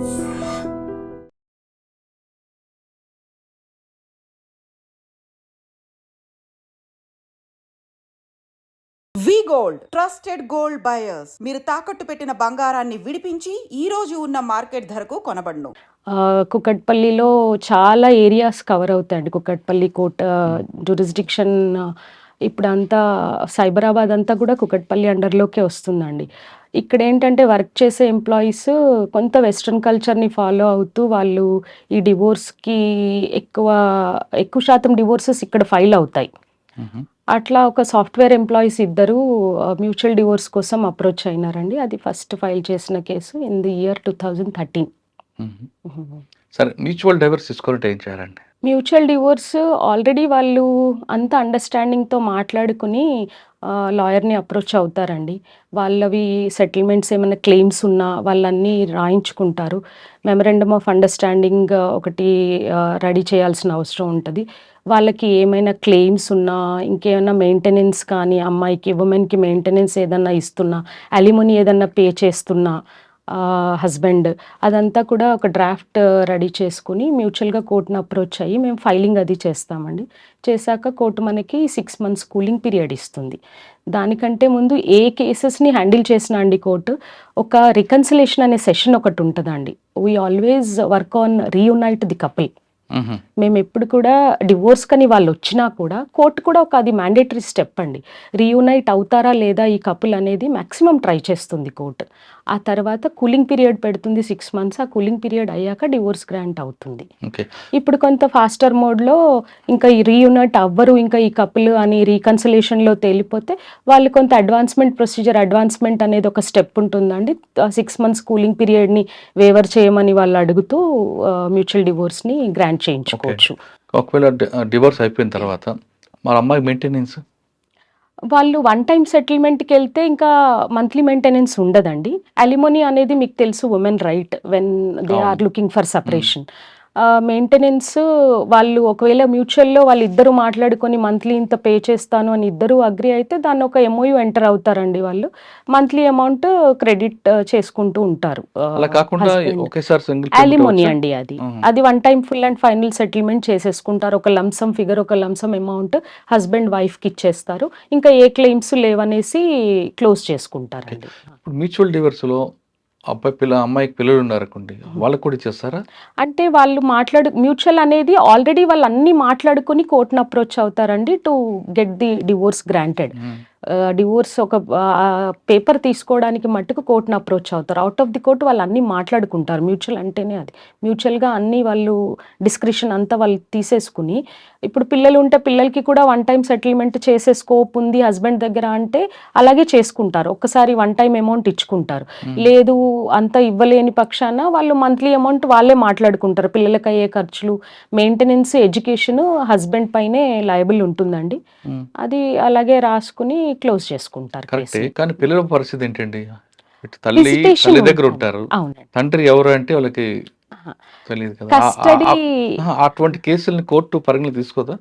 We gold trusted gold buyers. మీరు తాకట్టు పెట్టిన బంగారాన్ని విడిపించి ఈ రోజు ఉన్న మార్కెట్ ధరకు కొనబడను. ఆ, కుకట్పల్లిలో చాలా ఏరియాస్ కవర్ అవుతాయండి. కుకట్పల్లి కోట జ్యూరిస్డిక్షన్ ఇప్పుడంతా సైబరాబాద్ అంతా కూడా కుకట్పల్లి అండర్లోకే వస్తుందండి. ఇక్కడ ఏంటంటే వర్క్ చేసే ఎంప్లాయీస్ కొంత వెస్ట్రన్ కల్చర్ని ఫాలో అవుతూ వాళ్ళు ఈ డివోర్స్కి ఎక్కువ ఎక్కువ శాతం డివోర్సెస్ ఇక్కడ ఫైల్ అవుతాయి. అట్లా ఒక సాఫ్ట్వేర్ ఎంప్లాయీస్ ఇద్దరు మ్యూచువల్ డివోర్స్ కోసం అప్రోచ్ అయినారండి. అది ఫస్ట్ ఫైల్ చేసిన case in the year two thousand thirteen. సరే మ్యూచువల్ డైవర్స్ తీసుకోవాలంటే ఏం చేయాలండి? మ్యూచువల్ డివోర్స్ ఆల్రెడీ వాళ్ళు అంత అండర్స్టాండింగ్తో మాట్లాడుకుని లాయర్ని అప్రోచ్ అవుతారండి. వాళ్ళవి సెటిల్మెంట్స్ ఏమైనా క్లెయిమ్స్ ఉన్నా వాళ్ళన్నీ రాయించుకుంటారు. మెమరాండమ్ ఆఫ్ అండర్స్టాండింగ్ ఒకటి రెడీ చేయాల్సిన అవసరం ఉంటుంది. వాళ్ళకి ఏమైనా క్లెయిమ్స్ ఉన్నా ఇంకేమైనా మెయింటెనెన్స్ కానీ అమ్మాయికి ఉమెన్కి మెయింటెనెన్స్ ఏదన్నా ఇస్తున్నా అలిమోని ఏదన్నా పే చేస్తున్నా హస్బెండ్ అదంతా కూడా ఒక డ్రాఫ్ట్ రెడీ చేసుకుని మ్యూచువల్గా కోర్టును అప్రోచ్ అయ్యి మేము ఫైలింగ్ అది చేస్తామండి. చేశాక కోర్టు మనకి సిక్స్ మంత్స్ కూలింగ్ పీరియడ్ ఇస్తుంది. దానికంటే ముందు ఏ కేసెస్ని హ్యాండిల్ చేసినా అండి కోర్టు? ఒక రికన్సిలేషన్ అనే సెషన్ ఒకటి ఉంటుందండి. We always work on reunite the couple hmm. మేము ఎప్పుడు కూడా డివోర్స్ కని వాళ్ళు వచ్చినా కూడా కోర్టు కూడా ఒక అది మ్యాండేటరీ స్టెప్ అండి. రీయునైట్ అవుతారా లేదా ఈ కపుల్ అనేది మ్యాక్సిమం ట్రై చేస్తుంది కోర్టు ఆ తర్వాత కూలింగ్ పీరియడ్ పెడుతుంది సిక్స్ మంత్స్ ఆ కూలింగ్ పీరియడ్ అయ్యాక డివోర్స్ గ్రాంట్ అవుతుంది. ఇప్పుడు కొంత ఫాస్టర్ మోడ్లో ఇంకా ఈ రీయునైట్ అవ్వరు ఇంకా ఈ కపుల్ అని రీకన్సిలేషన్లో తేలిపోతే వాళ్ళు కొంత అడ్వాన్స్మెంట్ ప్రొసీజర్ అడ్వాన్స్మెంట్ అనేది ఒక స్టెప్ ఉంటుందండి. సిక్స్ మంత్స్ కూలింగ్ పీరియడ్ని వేవర్ చేయమని వాళ్ళు అడుగుతూ మ్యూచువల్ డివోర్స్ని గ్రాంట్ చేయించుకోవచ్చు. ఒకవేళ డివోర్స్ అయిపోయిన తర్వాత మరి అమ్మాయి మెయింటెనెన్స్? వాళ్ళు వన్ టైం సెటిల్మెంట్కి వెళ్తే ఇంకా మంత్లీ మెయింటెనెన్స్ ఉండదండి. అలిమోనీ అనేది మీకు తెలుసు women right when they are. Looking for separation. Maintenance వాళ్ళు ఒకవేళ మ్యూచువల్లో వాళ్ళు ఇద్దరు మాట్లాడుకొని మంత్లీ ఇంత పే చేస్తాను అని ఇద్దరు అగ్రి అయితే దాన్ని ఒక ఎంఓయూ ఎంటర్ అవుతారండి వాళ్ళు. మంత్లీ అమౌంట్ క్రెడిట్ చేసుకుంటూ ఉంటారు అలిమోనీ అండి అది. అది one time full and final settlement చేసేసుకుంటారు. ఒక లంసమ్ ఫిగర్ ఒక లంసమ్ అమౌంట్ హస్బెండ్ వైఫ్కి ఇచ్చేస్తారు. ఇంకా ఏ క్లెయిమ్స్ లేవనేసి క్లోజ్ చేసుకుంటారండి. ఇప్పుడు మ్యూచువల్ డివోర్స్లో అబ్బాయి పిల్ల అమ్మాయికి పిల్లలు ఉన్నారనుకోండి వాళ్ళకి కూడా ఇచ్చేస్తారా? అంటే వాళ్ళు మాట్లాడు మ్యూచువల్ అనేది ఆల్రెడీ వాళ్ళు అన్ని మాట్లాడుకుని కోర్టును అప్రోచ్ అవుతారండి to get the divorce granted. Divorce ఒక పేపర్ తీసుకోవడానికి మట్టుకు కోర్టును అప్రోచ్ అవుతారు. అవుట్ ఆఫ్ ది కోర్ట్ వాళ్ళు అన్నీ మాట్లాడుకుంటారు. మ్యూచువల్ అంటేనే అది. మ్యూచువల్గా అన్నీ వాళ్ళు డిస్క్రిప్షన్ అంతా వాళ్ళు తీసేసుకుని ఇప్పుడు పిల్లలు ఉంటే పిల్లలకి కూడా వన్ టైం సెటిల్మెంట్ చేసే స్కోప్ ఉంది హస్బెండ్ దగ్గర అంటే అలాగే చేసుకుంటారు. ఒక్కసారి వన్ టైం అమౌంట్ ఇచ్చుకుంటారు. లేదు అంత ఇవ్వలేని పక్షాన వాళ్ళు మంత్లీ అమౌంట్ వాళ్ళే మాట్లాడుకుంటారు. పిల్లలకి అయ్యే ఖర్చులు మెయింటెనెన్స్ ఎడ్యుకేషన్ హస్బెండ్ పైనే లయబుల్ ఉంటుందండి. మ్మ్. అది అలాగే రాసుకుని క్లోజ్ చేసుకుంటారు కరెక్టే. కానీ పిల్లల పరిస్థితి ఏంటండి? తల్లి తల్లి దగ్గర. ఉంటారు. తండ్రి ఎవరు అంటే వాళ్ళకి. తెలియదు కదా. అటువంటి కేసుల్ని కోర్టు పరిగణలో తీసుకోదా?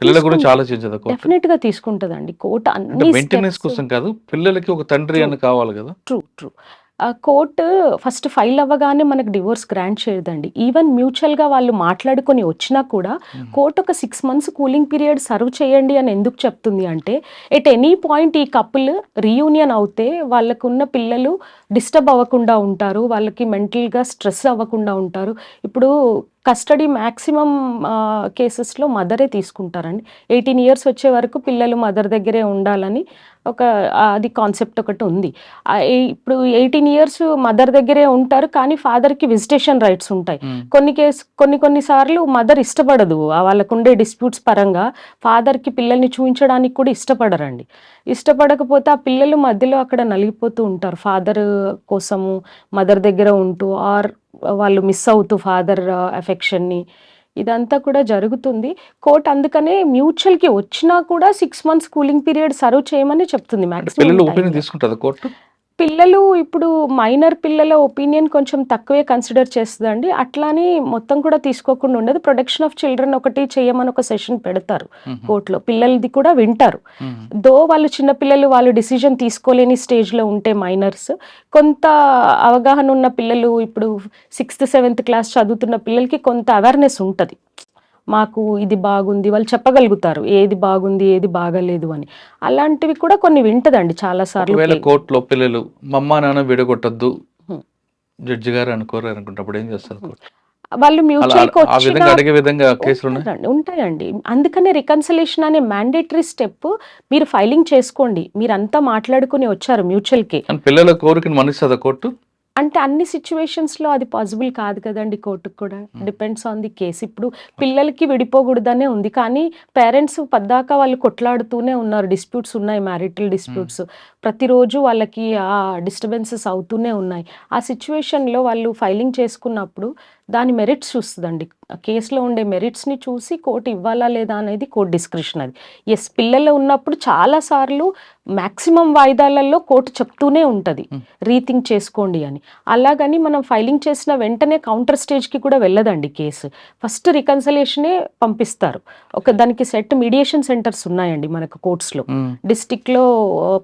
పిల్లల గురించి. ఆలోచించదా డెఫినెట్గా తీసుకుంటదండి కోర్టు అన్ని మెయింటెనెన్స్ కోసం కాదు పిల్లలకి ఒక తండ్రి అని కావాలి కదా? True true court first file అవ్వగానే మనకు డివోర్స్ గ్రాంట్ చేయదండి. ఈవెన్ మ్యూచువల్గా వాళ్ళు మాట్లాడుకొని వచ్చినా కూడా కోర్టు ఒక six months cooling period serve చేయండి అని ఎందుకు చెప్తుంది అంటే ఎట్ ఎనీ పాయింట్ ఈ కపుల్ రీయూనియన్ అవుతే వాళ్ళకున్న పిల్లలు డిస్టర్బ్ అవ్వకుండా ఉంటారు వాళ్ళకి మెంటల్గా స్ట్రెస్ అవ్వకుండా ఉంటారు. ఇప్పుడు కస్టడీ మ్యాక్సిమం కేసెస్లో మదరే తీసుకుంటారండి. ఎయిటీన్ ఇయర్స్ వచ్చే వరకు పిల్లలు మదర్ దగ్గరే ఉండాలని ఒక అది కాన్సెప్ట్ ఒకటి ఉంది. ఇప్పుడు ఎయిటీన్ ఇయర్స్ మదర్ దగ్గరే ఉంటారు కానీ ఫాదర్కి విజిటేషన్ రైట్స్ ఉంటాయి. కొన్ని కేసు కొన్ని కొన్ని సార్లు మదర్ ఇష్టపడదు. వాళ్ళకు ఉండే డిస్ప్యూట్స్ పరంగా ఫాదర్కి పిల్లల్ని చూపించడానికి కూడా ఇష్టపడరండి. ఇష్టపడకపోతే ఆ పిల్లలు మధ్యలో అక్కడ నలిగిపోతూ ఉంటారు. ఫాదర్ కోసము మదర్ దగ్గర ఉంటూ ఆర్ వాళ్ళు మిస్ అవుతూ ఫాదర్ ఎఫెక్షన్ని ఇదంతా కూడా జరుగుతుంది. కోర్ట్ అందుకనే మ్యూచువల్కి వచ్చినా కూడా six months cooling period serve చేయమని చెప్తుంది మ్యాక్సిమం తీసుకుంటుందా కోర్టు పిల్లలు ఇప్పుడు మైనర్ పిల్లల ఒపీనియన్ కొంచెం తక్కువే కన్సిడర్ చేస్తుందండి. అట్లానే మొత్తం కూడా తీసుకోకుండా ఉండదు. ప్రొటెక్షన్ ఆఫ్ చిల్డ్రన్ ఒకటి చేయమని ఒక సెషన్ పెడతారు. కోర్టులో. పిల్లలది కూడా వింటారు. దో వాళ్ళు చిన్నపిల్లలు వాళ్ళు డిసిజన్ తీసుకోలేని స్టేజ్లో ఉంటే మైనర్స్ కొంత అవగాహన ఉన్న పిల్లలు ఇప్పుడు సిక్స్త్ సెవెంత్ క్లాస్ చదువుతున్న పిల్లలకి కొంత అవేర్నెస్ ఉంటుంది. మాకు ఇది బాగుంది వాళ్ళు చెప్పగలుగుతారు ఏది బాగుంది ఏది బాగలేదు అని. అలాంటివి కూడా కొన్ని వింటదండి చాలా సార్లు కోర్టులో పిల్లలు మమ్మ నాన్న విడగొట్టద్దు. జడ్జి గారు అనుకోరు అనుకుంటప్పుడు ఏం చేస్తారు వాళ్ళు మ్యూచువల్ ఉంటాయండి. అందుకనే రికన్సలేషన్ అనే మ్యాండేటరీ స్టెప్ మీరు ఫైలింగ్ చేసుకోండి. మీరు అంతా మాట్లాడుకుని వచ్చారు మ్యూచువల్కి. కానీ పిల్లల కోరికను మన్నిస్తుందా కోర్టు? అంటే అన్ని సిచ్యువేషన్స్లో అది పాసిబుల్ కాదు కదండి కోర్టుకు కూడా. డిపెండ్స్ ఆన్ ది కేసు ఇప్పుడు పిల్లలకి విడిపోకూడదనే ఉంది. కానీ పేరెంట్స్ పద్దాక వాళ్ళు కొట్లాడుతూనే ఉన్నారు. డిస్ప్యూట్స్ ఉన్నాయి మ్యారిటల్ డిస్ప్యూట్స్ ప్రతిరోజు వాళ్ళకి ఆ డిస్టర్బెన్సెస్ అవుతూనే ఉన్నాయి. ఆ సిచ్యువేషన్లో వాళ్ళు ఫైలింగ్ చేసుకున్నప్పుడు దాని మెరిట్స్ చూస్తుందండి. కేసులో ఉండే మెరిట్స్ని చూసి కోర్టు ఇవ్వాలా లేదా అనేది కోర్టు డిస్క్రిప్షన్ అది. ఎస్ పిల్లలు ఉన్నప్పుడు చాలా సార్లు మ్యాక్సిమం వాయిదాలలో కోర్టు చెప్తూనే ఉంటుంది. రీథింక్ చేసుకోండి అని. అలాగని మనం ఫైలింగ్ చేసిన వెంటనే కౌంటర్ స్టేజ్కి కూడా వెళ్ళదండి కేసు. ఫస్ట్ రికన్సలేషనే పంపిస్తారు. ఒక దానికి సెట్ మీడియేషన్ సెంటర్స్ ఉన్నాయండి మనకు కోర్ట్స్లో. డిస్టిక్లో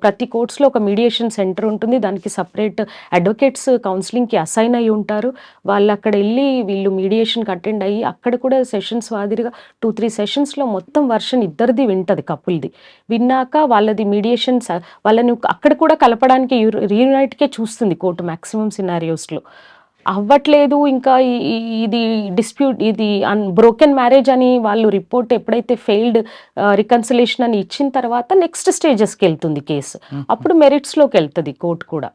ప్రతి కోర్ట్స్లో ఒక మీడియేషన్ సెంటర్ ఉంటుంది. దానికి సపరేట్ అడ్వకేట్స్ కౌన్సిలింగ్కి అసైన్ అయి ఉంటారు. వాళ్ళు అక్కడ వెళ్ళి వీళ్ళు మీడియేషన్కి అటెండ్ అయ్యి అక్కడ కూడా సెషన్స్ వాదిరిగా టూ త్రీ సెషన్స్లో మొత్తం వర్షన్ ఇద్దరిది వింటది కపుల్ది విన్నాక వాళ్ళది మీడియేషన్ వాళ్ళని అక్కడ కూడా కలపడానికి రీయునైట్కే చూస్తుంది కోర్టు మ్యాక్సిమం సినారియోస్లో అవ్వట్లేదు ఇంకా ఇది డిస్ప్యూట్ ఇది అన్ బ్రోకెన్ మ్యారేజ్ అని వాళ్ళు రిపోర్ట్ ఎప్పుడైతే ఫెయిల్డ్ రికన్సిలేషన్ అని ఇచ్చిన తర్వాత నెక్స్ట్ స్టేజెస్కి వెళ్తుంది కేసు. అప్పుడు మెరిట్స్లోకి వెళ్తుంది కోర్టు కూడా.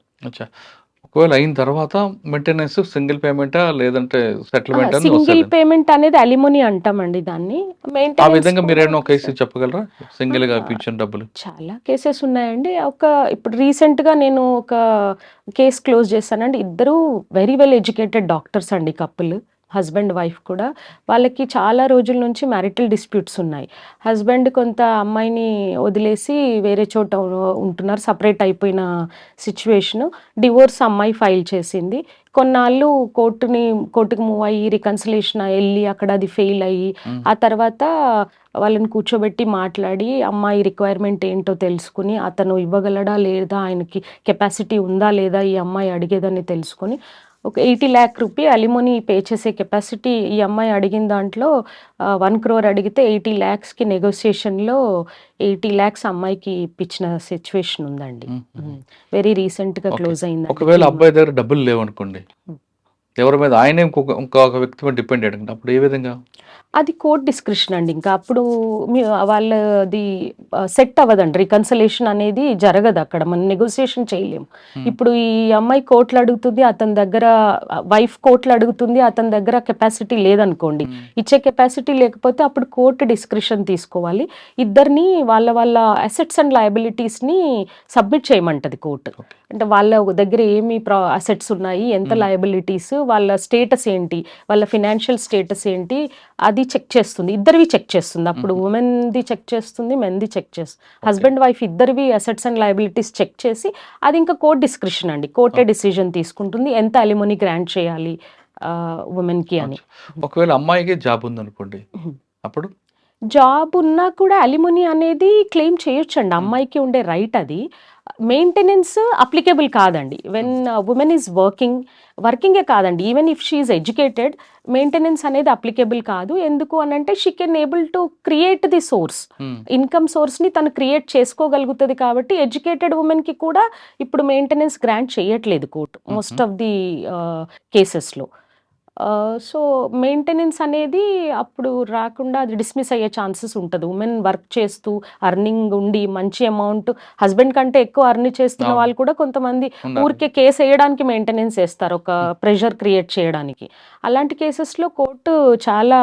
ఒకవేళ అయిన తర్వాత మెయింటెనెన్స్ సింగిల్ పేమెంటా లేదంటే సెటిల్మెంట్ సింగిల్ పేమెంట్ అనేది అలిమోని అంటామండి దాన్ని. ఆ విధంగా మీరు ఏమైనా కేసు చెప్పగలరా? సింగిల్గా ఆ. ఇప్పించిన డబ్బులు. చాలా కేసెస్ ఉన్నాయండి. ఒక ఇప్పుడు రీసెంట్గా నేను ఒక కేసు క్లోజ్ చేశానండి. ఇద్దరు వెరీ వెల్ ఎడ్యుకేటెడ్ డాక్టర్స్ అండి కపుల్ హస్బెండ్ వైఫ్ కూడా వాళ్ళకి చాలా రోజుల నుంచి మ్యారిటల్ డిస్ప్యూట్స్ ఉన్నాయి. హస్బెండ్ కొంత అమ్మాయిని వదిలేసి వేరే చోట ఉంటున్నారు సపరేట్ అయిపోయిన సిచ్యువేషను. డివోర్స్ అమ్మాయి ఫైల్ చేసింది. కొన్నాళ్ళు కోర్టుని కోర్టుకు మూవ్ అయ్యి రికన్సిలేషన్ వెళ్ళి అక్కడ అది ఫెయిల్ అయ్యి. ఆ తర్వాత వాళ్ళని కూర్చోబెట్టి మాట్లాడి అమ్మాయి రిక్వైర్మెంట్ ఏంటో తెలుసుకుని అతను ఇవ్వగలడా లేదా ఆయనకి కెపాసిటీ ఉందా లేదా ఈ అమ్మాయి అడిగేదని తెలుసుకొని ఒక eighty lakh rupee alimony pay చేసే కెపాసిటీ ఈ అమ్మాయి అడిగిన దాంట్లో వన్ క్రోర్ అడిగితే ఎయిటీ ల్యాక్స్కి నెగోసియేషన్లో ఎయిటీ ల్యాక్స్ అమ్మాయికి ఇప్పించిన సిచ్యువేషన్ ఉందండి. వెరీ రీసెంట్గా. క్లోజ్ అయింది ఒకవేళ అబ్బాయి దగ్గర డబ్బులు లేవు అనుకోండి మ్మ్. ఎవరి మీద ఆయనే ఇంకొక ఇంకొక వ్యక్తి మీద డిపెండ్ అయ్యాడు అప్పుడు ఏ విధంగా అది కోర్ట్ డిస్క్రిప్షన్ అండి ఇంకా అప్పుడు వాళ్ళది సెట్ అవ్వదండి రికన్సలేషన్ అనేది జరగదు అక్కడ మనం నెగోసియేషన్ చేయలేము Hmm. ఇప్పుడు ఈ అమ్మాయి కోట్లు అడుగుతుంది అతని దగ్గర వైఫ్ కోట్లు అడుగుతుంది అతని దగ్గర కెపాసిటీ లేదనుకోండి మ్మ్. ఇచ్చే కెపాసిటీ లేకపోతే అప్పుడు కోర్టు డిస్క్రిప్షన్ తీసుకోవాలి ఇద్దరిని వాళ్ళ వాళ్ళ అసెట్స్ అండ్ లయబిలిటీస్ని సబ్మిట్ చేయమంటది కోర్టు. అంటే వాళ్ళ దగ్గర ఏమి ప్రా అసెట్స్ ఉన్నాయి ఎంత Hmm. లయబిలిటీస్ వాళ్ళ స్టేటస్ ఏంటి వాళ్ళ ఫినాన్షియల్ స్టేటస్ ఏంటి అది చెక్ చేస్తుంది. ఇద్దరివి చెక్ చేస్తుంది. అప్పుడు. ఉమెన్ది చెక్ చేస్తుంది మెన్ది చెక్ చేస్తుంది. హస్బెండ్ వైఫ్ ఇద్దరివి అసెట్స్ అండ్ లయబిలిటీస్ చెక్ చేసి అది ఇంకా కోర్ట్ డిస్క్రిప్షన్ అండి. కోర్టే డిసిజన్ తీసుకుంటుంది. ఎంత అలిమోని గ్రాంట్ చేయాలి ఉమెన్కి అని. ఒకవేళ అమ్మాయికి జాబ్ ఉంది అనుకోండి మ్మ్. అప్పుడు? జాబ్ ఉన్నా కూడా అలిమోని అనేది క్లెయిమ్ చేయొచ్చండి. అమ్మాయికి ఉండే రైట్ అది. మెయింటెనెన్స్ అప్లికేబుల్ కాదండి. వెన్ ఉమెన్ ఈజ్ వర్కింగ్ వర్కింగే కాదండి. Even if she educated maintenance అనేది అప్లికేబుల్ కాదు. ఎందుకు అని అంటే she can able to create the source. Income సోర్స్ని తను క్రియేట్ చేసుకోగలుగుతుంది కాబట్టి ఎడ్యుకేటెడ్ ఉమెన్కి కూడా ఇప్పుడు మెయింటెనెన్స్ గ్రాంట్ చేయట్లేదు కోర్టు మోస్ట్ ఆఫ్ ది కేసెస్లో సో మెయింటెనెన్స్ అనేది అప్పుడు రాకుండా అది డిస్మిస్ అయ్యే ఛాన్సెస్ ఉంటుంది. ఉమెన్ వర్క్ చేస్తూ అర్నింగ్ ఉండి మంచి అమౌంట్ హస్బెండ్ కంటే ఎక్కువ అర్న్ చేస్తున్న. వాళ్ళు కూడా కొంతమంది. ఊరికే కేసు వేయడానికి మెయింటెనెన్స్ వేస్తారు ఒక ప్రెషర్ క్రియేట్ చేయడానికి. అలాంటి కేసెస్లో కోర్టు చాలా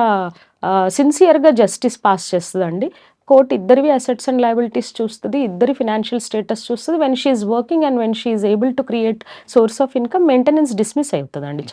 సిన్సియర్గా జస్టిస్ పాస్ చేస్తుందండి. కోర్టు ఇద్దరివి అసెట్స్ అండ్ లయబిలిటీస్ చూస్తుంది ఇద్దరి ఫినాన్షియల్ స్టేటస్ చూస్తుంది. When she working and when she able to create source of income maintenance dismiss అవుతుందండి.